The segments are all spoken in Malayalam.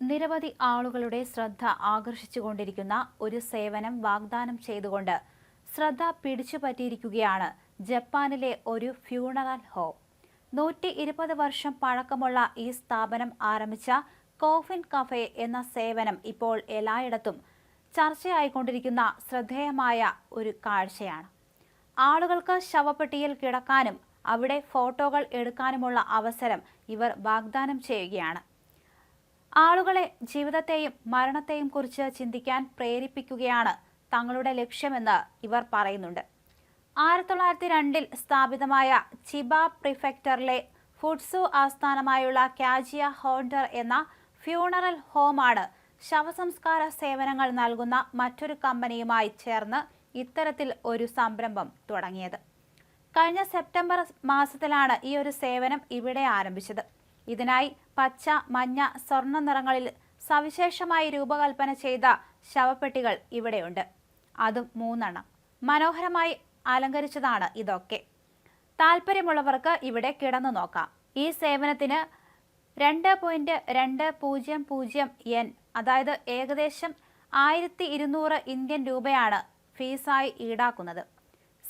നിരവധി ആളുകളുടെ ശ്രദ്ധ ആകർഷിച്ചുകൊണ്ടിരിക്കുന്ന ഒരു സേവനം വാഗ്ദാനം ചെയ്തുകൊണ്ട് ശ്രദ്ധ പിടിച്ചുപറ്റിയിരിക്കുകയാണ് ജപ്പാനിലെ ഒരു ഫ്യൂണറൽ ഹോം. നൂറ്റി ഇരുപത് വർഷം പഴക്കമുള്ള ഈ സ്ഥാപനം ആരംഭിച്ച കോഫിൻ കഫേ എന്ന സേവനം ഇപ്പോൾ എല്ലായിടത്തും ചർച്ചയായിക്കൊണ്ടിരിക്കുന്ന ശ്രദ്ധേയമായ ഒരു കാഴ്ചയാണ്. ആളുകൾക്ക് ശവപ്പെട്ടിയിൽ കിടക്കാനും അവിടെ ഫോട്ടോകൾ എടുക്കാനുമുള്ള അവസരം ഇവർ വാഗ്ദാനം ചെയ്യുകയാണ്. ആളുകളെ ജീവിതത്തെയും മരണത്തെയും കുറിച്ച് ചിന്തിക്കാൻ പ്രേരിപ്പിക്കുകയാണ് തങ്ങളുടെ ലക്ഷ്യമെന്ന് ഇവർ പറയുന്നുണ്ട്. ആയിരത്തി തൊള്ളായിരത്തി രണ്ടിൽ സ്ഥാപിതമായ ചിബ പ്രിഫെക്ടറിലെ ഫുഡ്സു ആസ്ഥാനമായുള്ള കാജിയ ഹോണ്ടർ എന്ന ഫ്യൂണറൽ ഹോമാണ് ശവസംസ്കാര സേവനങ്ങൾ നൽകുന്ന മറ്റൊരു കമ്പനിയുമായി ചേർന്ന് ഇത്തരത്തിൽ ഒരു സംരംഭം തുടങ്ങിയത്. കഴിഞ്ഞ സെപ്റ്റംബർ മാസത്തിലാണ് ഈ ഒരു സേവനം ഇവിടെ ആരംഭിച്ചത്. ഇതിനായി പച്ച മഞ്ഞ സ്വർണ നിറങ്ങളിൽ സവിശേഷമായി രൂപകൽപ്പന ചെയ്ത ശവപ്പെട്ടികൾ ഇവിടെയുണ്ട്. അതും മൂന്നെണ്ണം മനോഹരമായി അലങ്കരിച്ചതാണ് ഇതൊക്കെ. താല്പര്യമുള്ളവർക്ക് ഇവിടെ കിടന്നു നോക്കാം. ഈ സേവനത്തിന് രണ്ട് പോയിന്റ് രണ്ട് പൂജ്യം പൂജ്യം എൻ അതായത് ഏകദേശം ആയിരത്തി ഇരുന്നൂറ് ഇന്ത്യൻ രൂപയാണ് ഫീസായി ഈടാക്കുന്നത്.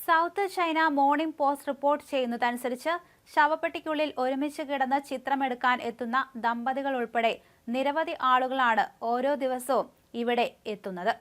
South China Morning Post report ചെയ്യുന്നതനുസരിച്ച് ശവപ്പെട്ടിക്കുള്ളിൽ ഒരുമിച്ച് കിടന്ന് ചിത്രമെടുക്കാൻ എത്തുന്ന ദമ്പതികൾ ഉൾപ്പെടെ നിരവധി ആളുകളാണ് ഓരോ ദിവസവും ഇവിടെ എത്തുന്നത്.